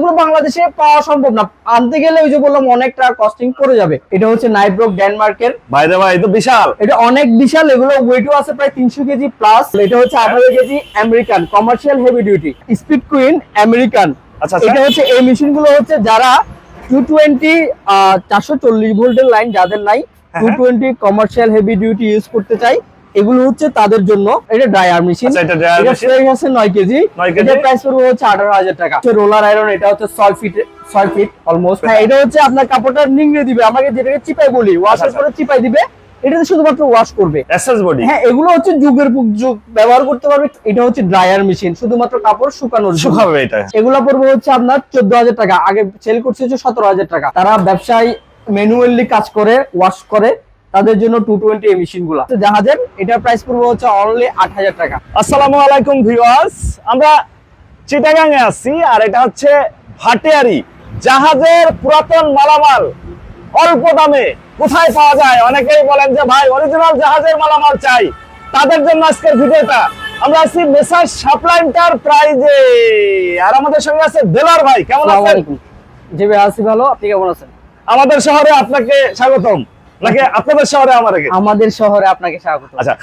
এগুলো বাংলাদেশে পাওয়া সম্ভব না। আনতে গেলে ওই যে বললাম অনেক টাকা কস্টিং পড়ে যাবে। এটা হচ্ছে নাইব্রোক ডেনমার্কের ভাই রে ভাই এ তো বিশাল। এটা অনেক বিশাল এগুলো ওয়েটও আছে প্রায় তিনশো কেজি প্লাস এটা হচ্ছে আঠারো KG American commercial heavy duty speed queen American আচ্ছা। এটা হচ্ছে এই মেশিনগুলো হচ্ছে যারা টু টোয়েন্টি চারশো চল্লিশ ভোল্টের লাইন যাদের নাই হ্যাঁ, two twenty commercial heavy duty use করতে চাই এগুলো হচ্ছে তাদের জন্য এটা ড্রায়ার মেশিন আচ্ছা, এটা এটা আছে নয় কেজি। প্রাইস পড়বে হচ্ছে আঠারো হাজার টাকা। রোলার আয়রন এটা হচ্ছে ছয় ফিট ছয় ফিট অলমোস্ট হ্যাঁ এটা হচ্ছে আপনার কাপড়টা নিংড়ে দিবে। আমাকে যেটাকে চিপাই বলি ওয়াশের আচ্ছা। পরে চিপাই দিবে। এটাতে শুধুমাত্র ওয়াশ করবে। এসএস বডি হ্যাঁ এগুলো হচ্ছে যুগের যুগ। ব্যবহার করতে পারবে। এটা হচ্ছে ড্রায়ার মেশিন শুধুমাত্র কাপড় শুকানোর জন্য। শুকাবে এটা। এগুলো পড়বে হচ্ছে আপনার চোদ্দ হাজার টাকা। আগে সেল করছে হচ্ছে সতেরো হাজার টাকা। তারা ব্যবসায় ম্যানুয়ালি কাজ করে ওয়াশ করে। তাদের জন্য টু টোয়েন্টি এই মেশিনগুলা জাহাজের এটার প্রাইস পড়বে হচ্ছে অনলি আট হাজার টাকা। আসসালামু আলাইকুম ভিউয়ার্স আমরা চিটাগাঙে আছি আর এটা হচ্ছে ভাটিয়ারি জাহাজের পুরাতন মালামাল অল্প দামে কোথায় পাওয়া যায়? অনেকেই বলেন যে ভাই অরিজিনাল জাহাজের মালামাল চাই। তাদের জন্য আজকের ভিডিওটা। আমরা আছি মেসার সাপ্লাই প্রাইজে আর আমাদের সঙ্গে আছে দেলার ভাই। কেমন আছেন? জি ভাই আছি ভালো। আপনি কেমন আছেন? আমাদের শহরে আপনাকে স্বাগতম। নাকি আপনাদের শহরে আমাদেরকে আমাদের শহরে আপনাকে স্বাগত। আচ্ছা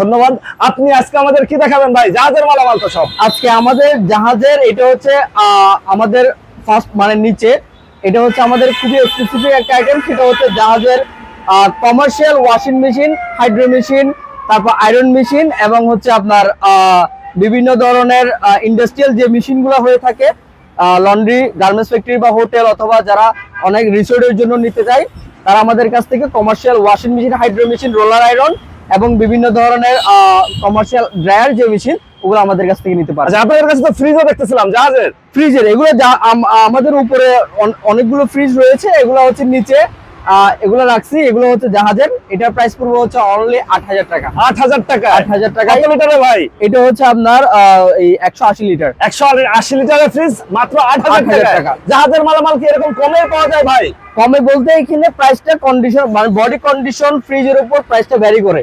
ধন্যবাদ। আপনি আজকে আমাদের কি দেখাবেন ভাই? জাহাজের মালামাল তো সব। আজকে আমাদের জাহাজের এটা হচ্ছে আমাদের ফার্স্ট মানে নিচে এটা হচ্ছে আমাদের খুবই স্পেসিফিক একটা আইটেম সেটা হচ্ছে জাহাজের commercial washing machine hydro machine তারপর আয়রন মেশিন এবং হচ্ছে আপনার বিভিন্ন ধরনের ইন্ডাস্ট্রিয়াল যে মেশিনগুলো হয়ে থাকে লন্ড্রি গার্মেন্টস ফ্যাক্টরি বা হোটেল অথবা যারা অনেক রিসোর্টের জন্য নিতে চায় তারা আমাদের কাছ থেকে commercial washing machine hydro machine roller iron এবং বিভিন্ন ধরনের কমার্শিয়াল ড্রায়ার যে মেশিন ওগুলো আমাদের কাছ থেকে নিতে পারে আচ্ছা আপনাদের কাছে তো ফ্রিজও দেখতেছিলাম জাহাজের। ফ্রিজের এগুলো আমাদের উপরে অনেকগুলো ফ্রিজ রয়েছে এগুলো হচ্ছে নিচে এগুলো রাখছি এগুলো হচ্ছে জাহাজের। এটার প্রাইস পড়বে হচ্ছে অনলি আট হাজার টাকা। আট হাজার টাকা? আট হাজার টাকা। লিটারে ভাই? এটা হচ্ছে আপনার এই একশো আশি লিটার একশো আশি লিটারের ফ্রিজ মাত্র আট হাজার টাকা। জাহাজের মালামাল কি এরকম কমে পাওয়া যায় ভাই? কমে বলতে এখানে প্রাইসটা কন্ডিশন মানে বডি কন্ডিশন ফ্রিজের উপর প্রাইসটা ভ্যারি করে।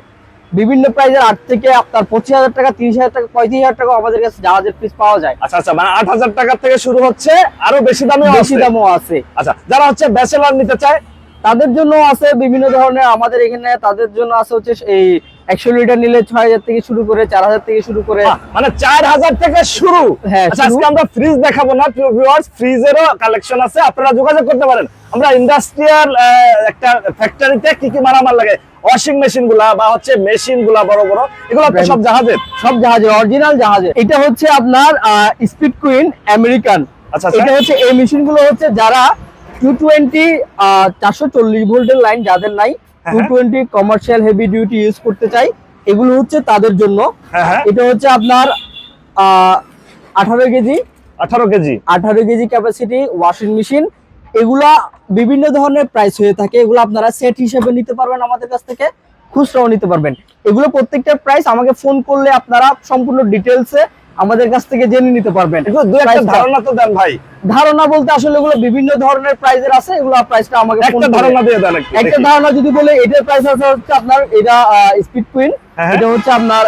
বিভিন্ন প্রাইজের আট থেকে আপনার পঁচিশ হাজার টাকা তিরিশ হাজার টাকা পঁয়ত্রিশ হাজার টাকা আমাদের কাছে জাহাজের ফ্রিজ পাওয়া যায়। আচ্ছা আচ্ছা মানে আট হাজার টাকা থেকে শুরু হচ্ছে আরও বেশি দামে বেশি দামও আছে। আচ্ছা যারা হচ্ছে ব্যাচেলার নিতে চায় তাদের জন্য আছে বিভিন্ন ধরনের আমাদের এখানে তাদের জন্য আছে হচ্ছে এই একশো লিটার নিলে ছয় হাজার থেকে শুরু করে চার হাজার থেকে শুরু করে। মানে চার হাজার থেকে শুরু? হ্যাঁ, আচ্ছা আজকে আমরা ফ্রিজ দেখাবো না প্রিয় ভিউয়ার্স ফ্রিজেরও কালেকশন আছে আপনারা যোগাযোগ করতে পারেন। আমরা ইন্ডাস্ট্রিয়াল একটা ফ্যাক্টরিতে কি কি মালামাল লাগে? ওয়াশিং মেশিনগুলা বা হচ্ছে মেশিনগুলা বড় বড় এগুলো সব জাহাজের সব জাহাজের অরিজিনাল জাহাজের এটা হচ্ছে আপনার স্পিড কুইন আমেরিকান আচ্ছা, আচ্ছা। এটা হচ্ছে এই মেশিনগুলো হচ্ছে যারা টু টোয়েন্টি চারশো চল্লিশ ভোল্টের লাইন যাদের নাই two twenty commercial heavy duty use করতে চাই এগুলো হচ্ছে তাদের জন্য। হ্যাঁ হ্যাঁ। এটা হচ্ছে আপনার আঠারো কেজি। আঠারো কেজি। আঠারো কেজি ক্যাপাসিটি ওয়াশিং মেশিন এগুলা বিভিন্ন ধরনের প্রাইস হয়ে থাকে। এগুলো আপনারা সেট হিসেবে নিতে পারবেন আমাদের কাছ থেকে খুচরাও নিতে পারবেন। এগুলো প্রত্যেকটা প্রাইস আমাকে ফোন করলে আপনারা সম্পূর্ণ ডিটেলসে আমাদের কাছ থেকে জেনে নিতে পারবেন। একটু দু একটা ধারণা তো দেন ভাই। ধারণা বলতে আসলে এগুলো বিভিন্ন ধরনের প্রাইজের আছে এগুলো প্রাইসটা আমাকে একটা ধারণা দিয়ে দেন একটা ধারণা যদি বলে এটার প্রাইস আছে হচ্ছে আপনার এটা স্পিড কুইন হ্যাঁ, হ্যাঁ। এটা হচ্ছে আপনার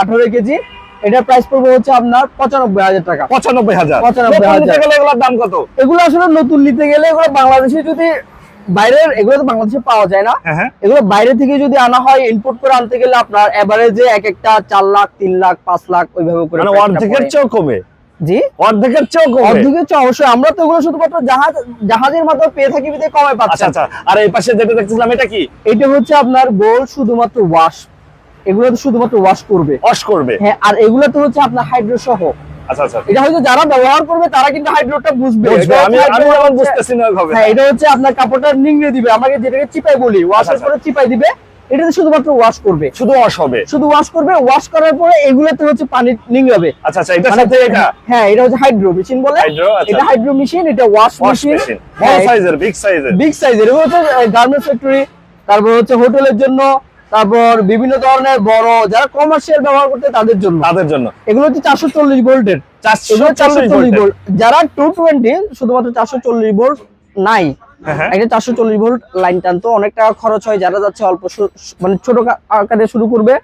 আঠারো কেজি। এটার প্রাইস পড়বে হচ্ছে আপনার পঁচানব্বই হাজার টাকা। পঁচানব্বই হাজার। 95,000 নতুন নিতে গেলে এগুলোর দাম কত? এগুলো আসলে নতুন নিতে গেলে এগুলো বাংলাদেশে যদি বাইরের এগুলো তো বাংলাদেশে পাওয়া যায় না। হ্যাঁ হ্যাঁ। এগুলো বাইরে থেকে যদি আনা হয় ইম্পোর্ট করে আনতে গেলে আপনার এভারেজে এক একটা চার লাখ তিন লাখ পাঁচ লাখ ওইভাবে করে মানে অর্ধেকের চেয়েও কমে? জি? অর্ধেকের চেয়েও কমে? অর্ধেকের চেয়ে অবশ্যই। আমরা তো এগুলো শুধুমাত্র জাহাজ জাহাজের মাধ্যমে পেয়ে থাকি বিধে কমে পাচ্ছি। আচ্ছা আচ্ছা। আর এই পাশে যেটা দেখতেছিলাম এটা কি? এটা হচ্ছে আপনার গোল শুধুমাত্র ওয়াশ এগুলো তো শুধুমাত্র ওয়াশ করবে। ওয়াশ করবে। হ্যাঁ আর এগুলো তো হচ্ছে আপনার হাইড্রো সহ। আচ্ছা আচ্ছা। এটা হয়তো যারা ব্যবহার করবে তারা কিন্তু হাইড্রোটা বুঝবে। বুঝবে আমি আমি hydro বুঝতেছি না ওইভাবে হ্যাঁ এটা হচ্ছে আপনার কাপড়টা নিংড়ে দিবে। আমাকে যেটাকে চিপাই বলি ওয়াশের আচ্ছা। পরে চিপাই দিবে। এটাতে শুধুমাত্র ওয়াশ করবে। শুধু ওয়াশ হবে? শুধু ওয়াশ করবে ওয়াশ করার পরে এগুলোতে হচ্ছে পানি নিংড়াবে। আচ্ছা আচ্ছা এটার মানে সাথে এটা? হ্যাঁ এটা হচ্ছে হাইড্রো মেশিন বলে। আচ্ছা। এটা হাইড্রো মেশিন এটা ওয়াশ মেশিন মেশিন বড় সাইজের বিগ সাইজের বিগ সাইজের এগুলো হচ্ছে গার্মেন্টস ফ্যাক্টরি তারপর হচ্ছে হোটেলের জন্য তারপর বিভিন্ন ধরনের বড় যারা কমার্শিয়াল ব্যবহার করতে তাদের জন্য। তাদের জন্য। এগুলো হচ্ছে চারশো চল্লিশ ভোল্টের। চারশো চল্লিশ চল্লিশ ভোল্ট ভোল্ট। যারা টু টোয়েন্টি শুধুমাত্র চারশো চল্লিশ ভোল্ট নাই হ্যাঁ। একটা চারশো চল্লিশ ভোল্ট লাইন টানতো অনেক টাকা খরচ হয় যারা যাচ্ছে অল্প মানে ছোট আকারে শুরু করবে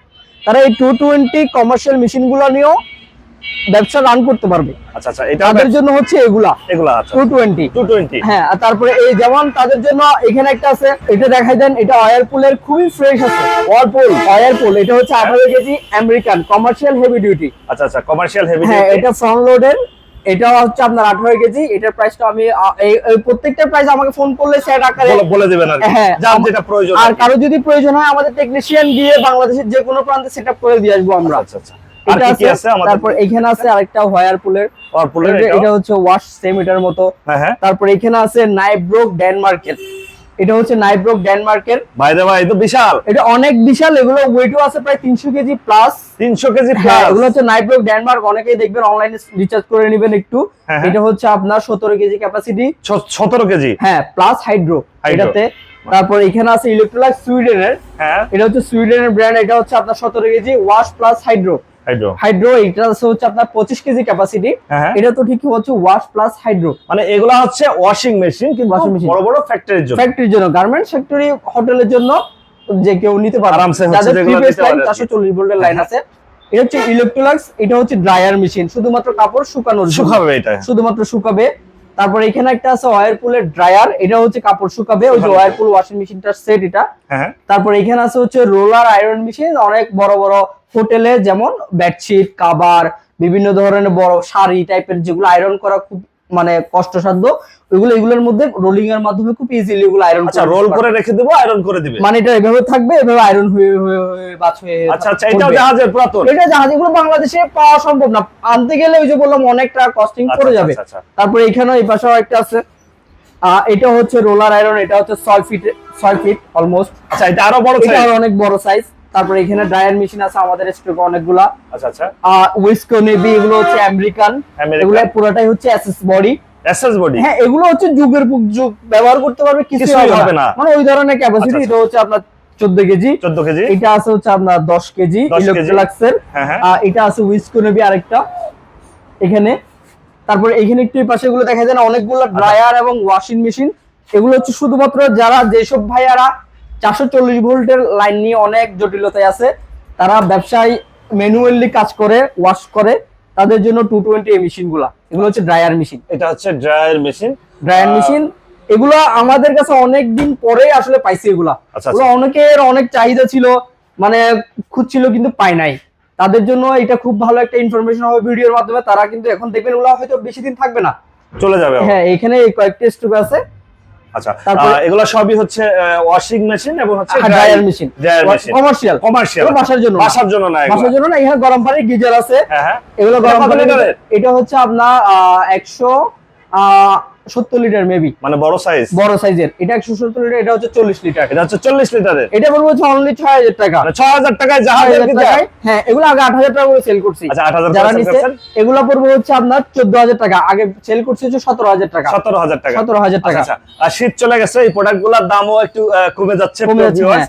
তারা এই টু টোয়েন্টি কমার্শিয়াল মেশিনগুলো নিয়েও ব্যবসা রান করতে পারবে। আচ্ছা আচ্ছা এটা তাদের জন্য হচ্ছে এগুলা। এগুলা আচ্ছা হ্যাঁ আর তারপরে এই যেমন তাদের জন্য এখানে একটা আছে এটা দেখাই দেন এটা খুবই ফ্রেশ আছে। এটা হচ্ছে আঠারো KG American commercial heavy duty আচ্ছা আচ্ছা কমার্শিয়াল হেভি হ্যাঁ এটা ফ্রন্ট লোডের এটা হচ্ছে আপনার আঠারো কেজি এটার প্রাইসটা আমি এই প্রত্যেকটা প্রাইস আমাকে ফোন করলে সেট আকারে বলে দিবেন আর হ্যাঁ, যার যেটা প্রয়োজন আর কারও যদি প্রয়োজন হয় আমাদের টেকনিশিয়ান গিয়ে বাংলাদেশের যে কোনো প্রান্তে সেট করে দিয়ে আসব আমরা। আচ্ছা আচ্ছা। এটা আছে তারপর এখানে আছে আরেকটা হোয়ারপুলের ওয়ারপুলের এটা এটা হচ্ছে ওয়াশ সেম এটার মতো। হ্যাঁ হ্যাঁ। তারপর এখানে আছে নাইব্রোক ডেনমার্কের এটা হচ্ছে নাইব্রোক ডেনমার্কের ভাই ভাই তো বিশাল। এটা অনেক বিশাল এগুলো ওয়েটও আছে প্রায় তিনশো কেজি প্লাস 300 কেজি হ্যাঁ প্লাস এগুলো হচ্ছে নাইব্রোক ডেনমার্ক অনেকেই দেখবেন অনলাইনে রিচার্জ করে নেবেন একটু। হ্যাঁ, হ্যাঁ। এটা হচ্ছে আপনার সতেরো কেজি ক্যাপাসিটি 17 কেজি। হ্যাঁ প্লাস হাইড্রো এটাতে। তারপর এখানে আছে ইলেকট্রোলাইট সুইডেনের হ্যাঁ। এটা হচ্ছে সুইডেনের ব্র্যান্ড এটা হচ্ছে আপনার সতেরো KG wash plus hydro hydro hydro এটা হচ্ছে আপনার পঁচিশ কেজি ক্যাপাসিটি হ্যাঁ। এটা তো ঠিকই হচ্ছে ওয়াশ প্লাস হাইড্রো মানে এগুলা হচ্ছে ওয়াশিং মেশিন কিন্তু ওয়াশিং মেশিন বড় বড় ফ্যাক্টরির জন্য। ফ্যাক্টরির জন্য। গার্মেন্টস ফ্যাক্টরি হোটেলের জন্য যে কেউ নিতে পারে আরামসে হচ্ছে যাদের যেগুলো প্রিভিয়াস নিতে লাইন পারে আর কি। চারশো চল্লিশ ভোল্টের লাইন আছে। এটা হচ্ছে ইলেকট্রোলাক্স এটা হচ্ছে ড্রায়ার মেশিন শুধুমাত্র কাপড় শুকানোর জন্য। শুকাবে এটা। শুধুমাত্র শুকাবে। তারপর এখানে একটা আছে ওয়ারপুলের ড্রায়ার এটা হচ্ছে কাপড় শুকাবে ওই যে। ওয়ারপুল ওয়াশিং মেশিনটার সেট এটা হ্যাঁ তারপর এখানে আছে হচ্ছে রোলার আয়রন মেশিন অনেক বড় বড় হোটেলে যেমন বেডশিট কাবার বিভিন্ন ধরনের বড় শাড়ি টাইপের যেগুলো আয়রন করা খুব মানে কষ্টসাধ্য ওইগুলো এগুলোর মধ্যে রোলিং এর মাধ্যমে খুব ইজিলি এগুলো আয়রন আচ্ছা রোল করে রেখে দেবো আয়রন করে দিবে? মানে এটা এভাবে থাকবে এভাবে আয়রন হয়ে হয়ে বাছ হয়ে আচ্ছা আচ্ছা পড়বে। জাহাজের পুরাতন? এটা জাহাজ এগুলো বাংলাদেশে পাওয়া সম্ভব না। আনতে গেলে ওই যে বললাম অনেক টাকা কস্টিং আচ্ছা, পড়ে আচ্ছা, যাবে। আচ্ছা। তারপরে এখানে এই পাশেও একটা আছে। আহ, এটা হচ্ছে রোলার আয়রন এটা হচ্ছে ছয় ফিট ছয় ফিট অলমোস্ট আচ্ছা এটা আরও বড় এটা আরও অনেক বড় সাইজ তারপরে এখানে ড্রায়ার মেশিন আছে আমাদের স্টকে অনেকগুলা। আচ্ছা আচ্ছা। উইস্কো নেভি এগুলো হচ্ছে আমেরিকান এগুলো পুরোটাই হচ্ছে এসএস বডি এসএস বডি হ্যাঁ এগুলো হচ্ছে যুগের পর যুগ ব্যবহার করতে পারবে কিছু হবে না। মানে ওই ধরনের ক্যাপাসিটি আচ্ছা, এটা হচ্ছে আপনার চোদ্দ কেজি। 14 কেজি? এটা আছে হচ্ছে আপনার দশ কেজি 10 কেজি। ইলেকট্রোলাক্সের হ্যাঁ হ্যাঁ। এটা আছে উইস্কো নেভি আরেকটা এখানে। তারপরে এখানে একটু পাশে গুলো দেখা যায় না অনেকগুলো ড্রায়ার এবং ওয়াশিং মেশিন এগুলো হচ্ছে শুধুমাত্র যারা যেসব ভাইয়ারা চারশো চল্লিশ ভোল্টের লাইন নিয়ে অনেক জটিলতায় আছে। তারা ব্যবসায় ম্যানুয়ালি কাজ করে ওয়াশ করে তাদের জন্য টু টোয়েন্টি এই মেশিনগুলা এগুলো হচ্ছে ড্রায়ার মেশিন এটা হচ্ছে ড্রায়ার মেশিন ড্রায়ার মেশিন এগুলো আমাদের কাছে অনেক দিন পরে আসলে পাইছি এগুলা। আচ্ছা, অনেকের অনেক চাহিদা ছিল মানে খুঁজছিল কিন্তু পায় নাই। তাদের জন্য এটা খুব ভালো একটা ইনফরমেশন হবে ভিডিওর মাধ্যমে। তারা কিন্তু এখন দেখবেন ওগুলো হয়তো বেশি দিন থাকবে না। চলে যাবে হ্যাঁ এখানে কয়েকটা স্টুক আছে। আচ্ছা এগুলো সবই হচ্ছে ওয়াশিং মেশিন এবং হচ্ছে ড্রায়ার মেশিন কমার্শিয়াল কমার্শিয়াল বাসার জন্য। বাসার জন্য না বাসার জন্য না এখানে গরম পানির গিজার আছে। হ্যাঁ হ্যাঁ। এগুলো গরম পানি এটা হচ্ছে আপনার একশো সত্তর লিটার মেবি মানে বড় সাইজ বড় সাইজের এটা একশো সত্তর লিটার এটা হচ্ছে চল্লিশ লিটার এটা হচ্ছে চল্লিশ লিটারের এটা বলব হচ্ছে অনলি ছয় হাজার টাকা। মানে ছয় হাজার টাকায় হাজার। টাকায় হ্যাঁ এগুলো আগে আট হাজার টাকা করে সেল করছি। আচ্ছা হাজার যারা নিচ্ছে এগুলো পড়বে হচ্ছে আপনার চোদ্দ হাজার টাকা। আগে সেল করছে হচ্ছে সতেরো হাজার টাকা। সতেরো হাজার টাকা। সতেরো হাজার টাকা। আচ্ছা, আচ্ছা। আর শীত চলে গেছে এই প্রোডাক্টগুলার দামও একটু কমে যাচ্ছে কমে যাচ্ছে হ্যাঁ।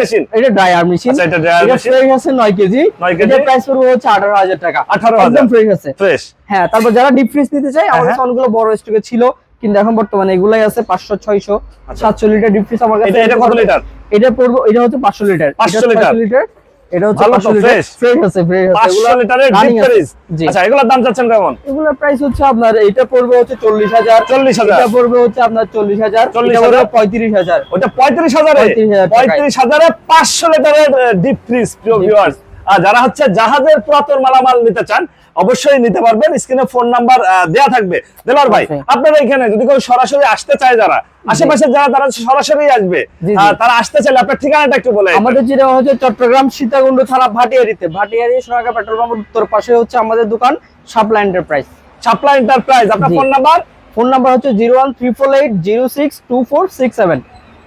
মেশিন এটা ড্রায়ার মেশিন আচ্ছা, এটা dryer এটা ফ্রেশ আছে নয় কেজি। 9 কেজি। প্রাইস পড়বে হচ্ছে আঠারো হাজার টাকা। 18,000 একদম ফ্রেশ আছে। ফ্রেশ হ্যাঁ তারপর যারা ডিপ ফ্রিজ নিতে চায় আমার হ্যাঁ, অনেকগুলো বড় স্টকে ছিল কিন্তু এখন বর্তমানে এগুলাই আছে পাঁচশো ছয়শো সাতশো লিটার ডিপ ফ্রিজ আমার কাছে এটা কত লিটার এটা পড়বে এটা হচ্ছে পাঁচশো লিটার। 500 লিটার। এটা হচ্ছে ভালো তো, পাঁচশো লিটার। fresh। ফ্রেশ আছে ফ্রেশ আছে। পাঁচশো এগুলো লিটারের ডিপ ফ্রিজ আচ্ছা এগুলোর দাম চাচ্ছেন কেমন? এগুলোর প্রাইস হচ্ছে আপনার এটা পড়বে হচ্ছে চল্লিশ হাজার। 40,000 এটা পড়বে হচ্ছে আপনার চল্লিশ হাজার। 40,000 পঁয়ত্রিশ হাজার। ওটা পঁয়ত্রিশ হাজারে? 35,000 টাকায়। পঁয়ত্রিশ হাজারে পাঁচশো লিটারের ডিপ ফ্রিজ প্রিয় ভিউয়ার্স আর যারা হচ্ছে জাহাজের পুরাতন মালামাল নিতে চান অবশ্যই নিতে পারবেন। স্ক্রিনে ফোন নাম্বার দেয়া থাকবে। দেলার ভাই আপনারা এখানে যদি কেউ সরাসরি আসতে চায় যারা আশেপাশে যারা তারা সরাসরি আসবে। তারা আসতে চাইলে আপনার ঠিকানাটা একটু বলে আমাদের যেটা হচ্ছে চট্টগ্রাম সীতাকুণ্ড থানা ভাটিয়ারিতে। ভাটিয়ারি সোনাকা পেট্রোল পাম্পের উত্তর পাশে হচ্ছে আমাদের দোকান সাপ্লাই এন্টারপ্রাইজ সাপ্লাই এন্টারপ্রাইজ আপনার ফোন নাম্বার? ফোন নাম্বার হচ্ছে zero one triple eight zero six two four six seven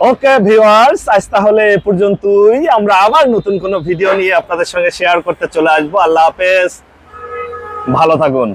okay viewers আজ তাহলে এ পর্যন্তই। আমরা আবার নতুন কোনো ভিডিও নিয়ে আপনাদের সঙ্গে শেয়ার করতে চলে আসব। আল্লাহ হাফেজ। ভালো থাকুন।